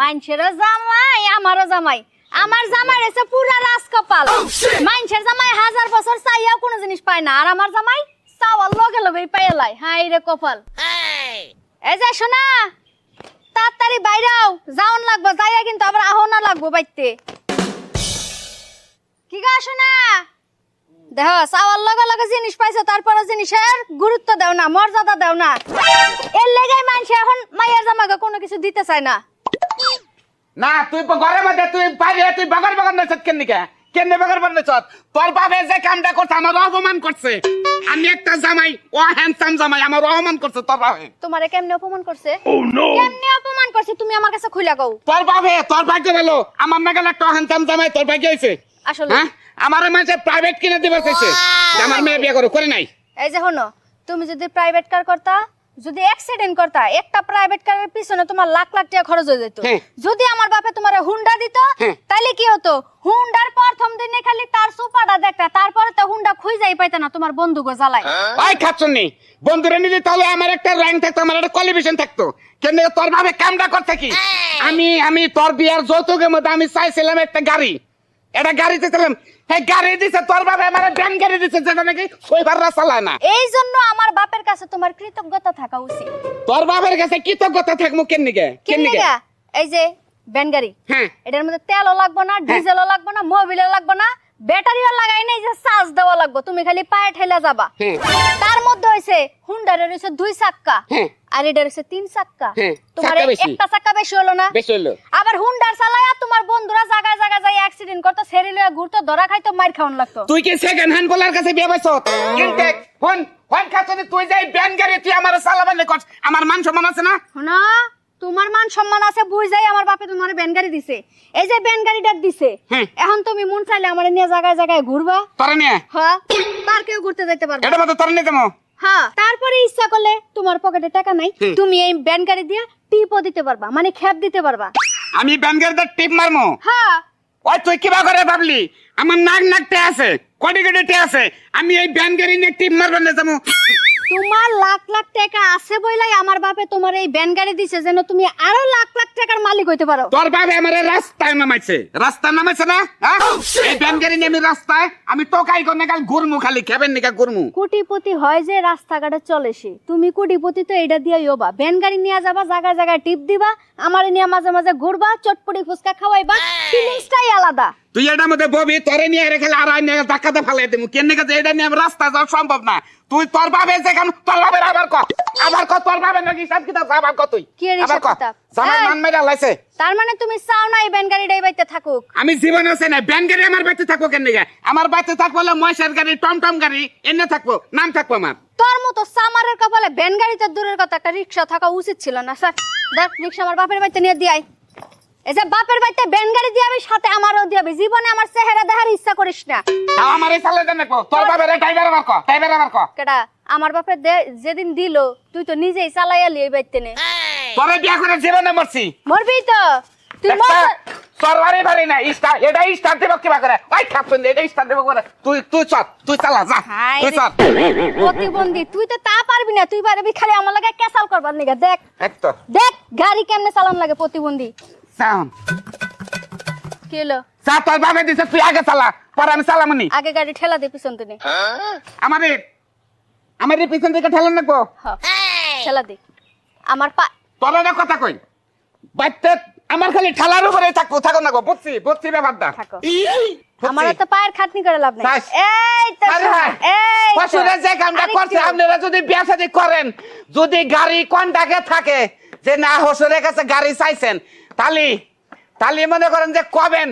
মানুষেরও জামাই আমারও জামাই। আমার জামাই এসে পুরা রাজ কপাল মানুষের জামাই হাজার বছর চাইয়াও কোনো জিনিস পায় না। আর আমার জামাই চাওয়ার লগে লগেই পাই লাই হাই রে কপাল। এই। যে শোনা তাড়াতাড়ি বাইরাও যাওন লাগবো যাইয়া কিন্তু আবার আহনা লাগবো বাইতে। কি গা শোনা? দেহ চাওয়ার লগে লগে জিনিস পাইছো তারপরে জিনিসের গুরুত্ব দাও না মর্যাদা দাও না। এর লেগে মানুষ এখন মায়ের জামাকে কোনো কিছু দিতে চায় না। না তুই ঘরের মধ্যে তুই বাইরে তুই বগর বগর নছত কেন নিকে? কেন বগর বগর নছত তোর বাপে যে কামটা করছে আমার অপমান করছে। আমি একটা জামাই ও হ্যান্ডসাম জামাই আমার অপমান করছে তোর বাপে। তোমারে কেমনে অপমান করছে? কেমনে অপমান করছে? তুমি আমার কাছে খুইলা কও। তোর বাপে তোর ভাগ্য ভালো। আমার না গেলে একটা হ্যান্ডসাম জামাই তোর ভাগ্য হয়েছে আসলে? হ্যাঁ? আমার মাঝে প্রাইভেট কিনে দিবে চাইছে আমার মেয়ে বিয়ে করো করে নাই। এই যে হনো তুমি যদি প্রাইভেট কার করতা যদি অ্যাক্সিডেন্ট করতা একটা প্রাইভেট কারের পিছনে তোমার লাখ লাখ টাকা খরচ হয়ে যেত। হ্যাঁ। যদি আমার বাপে তোমার হুন্ডা দিত হ্যাঁ। তাহলে কি হতো? হুন্ডার প্রথম দিনে খালি তার সুপাটা দেখতা তারপরে তো হুন্ডা খুঁজেই পাইতা না তোমার বন্ধুকে জ্বালায়। ওই খাচ্ছনি। বন্ধুরা নিলে তাহলে আমার একটা র্যাঙ্ক থাকতো আমার একটা কোয়ালিফিকেশন থাকতো। কেন তোর ভাবে কামটা করতে কি? আমি আমি তোর বিয়ার যৌতুকের মধ্যে আমি চাইছিলাম একটা গাড়ি। এটা গাড়িতে দিয়েছিলাম এই গাড়ি দিছে তোর ভাবে আমার ব্যান গাড়ি দিছে যেটা নাকি ওইবার চালায় না। এই জন্য আমার বাপের কাছে তোমার কৃতজ্ঞতা থাকা উচিত। তোর বাবার কাছে কৃতজ্ঞতা থাকব কেন নিকে কেন কেন নিকে এই যে ব্যান গাড়ি। হ্যাঁ। এটার মধ্যে তেলও লাগবে না ডিজেলও লাগবে না মোবিলও লাগবে না ব্যাটারিও লাগাই নাই যে চার্জ দেওয়া লাগবে তুমি খালি পায়ে ঠেলে যাবা। হ্যাঁ। তার মধ্যে হইছে হুন্ডারের হইছে দুই চাক্কা। হ্যাঁ। আর এটার তিন চাক্কা। হ্যাঁ, তোমার একটা চাক্কা বেশি হলো না? বেশি হইল আবার হুন্ডার চালায়া তোমার বন্ধুরা জায়গায় জায়গায় যাই অ্যাক্সিডেন্ট করতো সেরি লয়ে ঘুরতো ধরা খাইতো মার খাওয়ান লাগতো। তুই কি সেকেন্ড হ্যান্ড বলার কাছে বিয়ে পাইছ? ইনটেক ফোন ফোন খাচ্ছনি তুই যাই ব্যান গাড়ি তুই আমার চালাবেন কর আমার মান সম্মান আছে না? শোনা তোমার মান সম্মান আছে বুঝ যাই আমার বাপে তোমার ব্যান গাড়ি দিছে। এই যে ব্যান গাড়িটা দিছে হ্যাঁ। এখন তুমি মন চাইলে আমার নিয়ে জায়গায় জায়গায় ঘুরবা। তোর নিয়ে? হ্যাঁ পার্কেও ঘুরতে যাইতে পারবা এটা মতো তোর নিয়ে যাব। হ্যাঁ তারপরে ইচ্ছা করলে তোমার পকেটে টাকা নাই তুমি এই ব্যান গাড়ি দিয়ে টিপও দিতে পারবা মানে খ্যাপ দিতে পারবা। আমি ব্যান গাড়িতে টিপ মারমো? হ্যাঁ। ওই তুই কিবা করে ভাবলি? আমার নাক নাকতে আছে কোটি কোটি আছে? আমি এই ব্যান গাড়ি নিয়ে টিপ মারবার না যাব। তোমার লাখ লাখ টাকা আছে বইলাই আমার বাপে তোমার এই ব্যান গাড়ি দিছে যেন তুমি আরও লাখ লাখ টাকার মালিক হইতে পারো। তোর বাবা আমার রাস্তায় নামাইছে। রাস্তায় নামাইছে না? হ্যাঁ? এই ব্যান গাড়ি নিয়ে আমি রাস্তায় আমি তোকাই করে কাল ঘুরমু খালি খেবেন নিকা ঘুরমু। কোটিপতি হয় যে রাস্তাঘাটে চলে সে তুমি কোটিপতি তো এটা দিয়ে ইয়োবা ব্যান গাড়ি নিয়ে যাবা জায়গায় জায়গায় টিপ দিবা আমার নিয়ে মাঝে মাঝে ঘুরবা চটপটি ফুচকা খাওয়াইবা ফিলিংসটাই আলাদা। তুই এটার মধ্যে ববি তোরে নিয়ে রেখে আর আইনে ধাক্কাতে ফেলাই দিমু। কেন নিকা এটা নিয়ে আমি রাস্তায় যাওয়া সম্ভব না? তুই তোর বাবে যেখানে তোর বাবের আবার ক? আবার ক তোর বাবের নাকি হিসাব কিতাব? আবার ক তুই। কি এর আবার ক? জামাই। মান মেরা লাইছে। তার মানে তুমি চাও না এই ব্যান গাড়িটাই বাইতে থাকুক? আমি জীবন আছে না ব্যান গাড়ি আমার বাড়িতে থাকব কেন আমার বাড়িতে থাকব হলো মহেশের গাড়ি টমটম গাড়ি এনে থাকব নাম থাকব আমার। তোর মতো সামারের কপালে ব্যান গাড়িতে দূরের কথা একটা রিক্সা থাকা উচিত ছিল না স্যার। দেখ রিক্সা আমার বাপের বাড়িতে নিয়ে দিয়াই এই যে বাপের বাড়িতে ব্যান গাড়ি দিয়াবি সাথে আমারও দিয়াবি জীবনে আমার চেহারা দেখার ইচ্ছা করিস না। তাও আমার এই সালে দেন দেখব তোর ড্রাইভার আবার ক ড্রাইভার আবার ক। কেডা? আমার বাপের দে- যেদিন দিল তুই তো নিজেই চালাইয়া লিয়ে বাইতে নে। তোরে বিয়া করে জীবনে মরছি। মরবি তো। তুই মর। সরবারি না স্টার এটা স্টার দেব কিবা করে। ওই এটা স্টার দেব করে। তুই তুই চল তুই চালা যা। তুই চল। প্রতিবন্ধী তুই তো তা পারবি না তুই পারবি খালি আমার লাগে ক্যাসাল করবার নিগা। দেখ। এক তো। দেখ। গাড়ি কেমনে চালান লাগে প্রতিবন্ধী? সাউন্ড কি হলো? যা তোর বাবে দিছে তুই আগে চালা পরে আমি চালামনি। আগে গাড়ি ঠেলা দে পিছন দিনে। আমারে আমারে পিছন থেকে ঠেলান রাখব ঠেলা দে। আমার পা তোর একটা কথা কই? বাইতে আমার খালি ঠেলার উপরে থাকব থাকো না গো বুঝছি বুঝছি ব্যাপারটা। থাকো। আমার তো পায়ের খাটনি করে লাভ নাই। এই তো। এই। পশুরা যে কামটা। করছে আপনারা যদি বিয়া শাদী করেন যদি গাড়ি কন্টাকে থাকে যে না হসরের কাছে গাড়ি চাইছেন তালি তালি মনে করেন যে কবেন?